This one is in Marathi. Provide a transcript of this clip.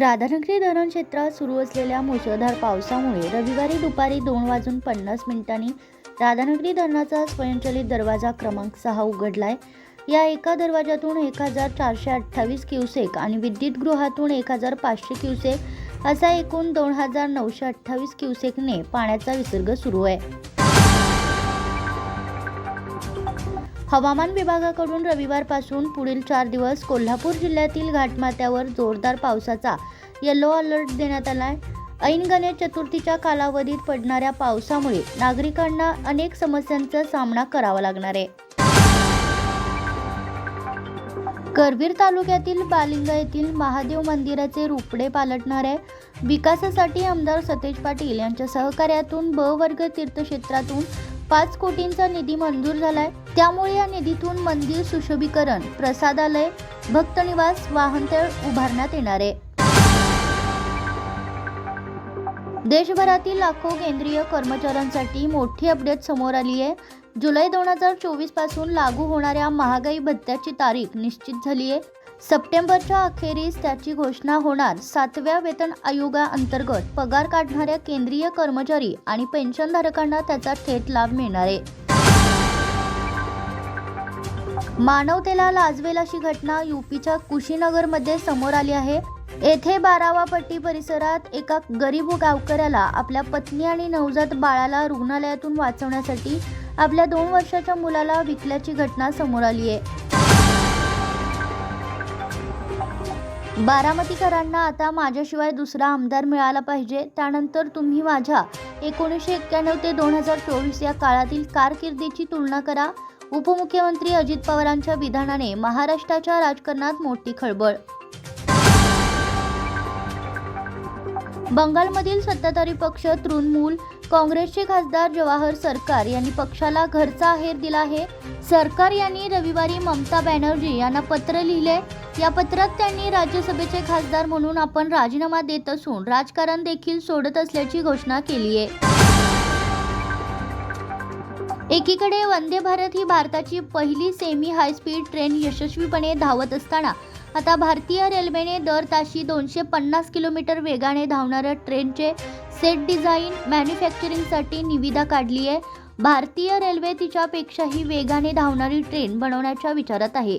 राधानगरी धरण क्षेत्रात सुरू असलेल्या मुसळधार पावसामुळे रविवारी दुपारी दोन वाजून पन्नास मिनिटांनी राधानगरी धरणाचा स्वयंचलित दरवाजा क्रमांक सहा उघडलाय. या एका दरवाजातून एक हजार चारशे अठ्ठावीस क्युसेक आणि विद्युतगृहातून एक हजार पाचशे क्युसेक असा एकूण दोन हजार नऊशे अठ्ठावीस क्युसेकने पाण्याचा विसर्ग सुरू आहे. हवामान विभागाकडून रविवारपासून पुढील चार दिवस कोल्हापूर जिल्ह्यातील घाटमाथ्यावर जोरदार पावसाचा येलो अलर्ट देण्यात आला आहे ऐन गणेश चतुर्थीच्या कालावधीत पडणाऱ्या पावसामुळे नागरिकांना अनेक समस्यांचा सामना करावा लागणार आहे. करवीर तालुक्यातील बालिंगा येथील महादेव मंदिराचे रुपडे पालटणार आहे विकासासाठी आमदार सतेज पाटील यांच्या सहकार्यातून ब वर्ग तीर्थक्षेत्रातून पाच कोटींचा निधी मंजूर झालाय. त्यामुळे या निधीतून मंदिर सुशोभीकरण प्रसादालय भक्तनिवास वाहनतळ उभारण्यात येणार आहे. देशभरातील लाखो केंद्रीय कर्मचाऱ्यांसाठी मोठी अपडेट समोर आली आहे. जुलै दोन हजार चोवीसपासून लागू होणाऱ्या महागाई भत्त्याची तारीख निश्चित झाली आहे. सप्टेंबरच्या अखेरीस त्याची घोषणा होणार सातव्या वेतन आयोगाअंतर्गत पगार काढणाऱ्या केंद्रीय कर्मचारी आणि पेन्शनधारकांना त्याचा थेट लाभ मिळणार आहे. मानवतेला लाजवेल अशी घटना युपीच्या कुशीनगरमध्ये समोर आली आहे. येथे बारावा पट्टी परिसरात एका गरीब गावकऱ्याला आपल्या पत्नी आणि नवजात बाळाला रुग्णालयातून वाचवण्यासाठी आपल्या दोन वर्षाच्या मुलाला विकल्याची घटना समोर आली आहे. बारामतीकरांना आता माझ्याशिवाय दुसरा आमदार मिळाला पाहिजे. त्यानंतर तुम्ही माझ्या एकोणीसशे एक्क्याण्णव ते दोन हजार चोवीस या काळातील कारकिर्दीची तुलना करा. उपमुख्यमंत्री अजित पवारांच्या विधानाने महाराष्ट्राच्या राजकारणात मोठी खळबळ. बंगालमधील सत्ताधारी पक्ष तृणमूल काँग्रेसचे खासदार जवाहर सरकार यांनी पक्षाला घरचा आहेर दिला आहे. सरकार यांनी रविवारी ममता बॅनर्जी यांना पत्र लिहिले. या पत्रात त्यांनी राज्यसभेचे खासदार म्हणून आपण राजीनामा देत असून राजकारण देखील सोडत असल्याची घोषणा केली आहे. एकीकडे वंदे भारत ही भारताची पहिली सेमी हाय स्पीड ट्रेन यशस्वीपणे धावत असताना आता भारतीय रेल्वेने दर ताशी दोनशे पन्नास किलोमीटर वेगाने धावणाऱ्या ट्रेनचे सेट डिझाईन मॅन्युफॅक्चरिंगसाठी निविदा काढली आहे. भारतीय रेल्वे तिच्यापेक्षाही वेगाने धावणारी ट्रेन बनवण्याच्या विचारात आहे.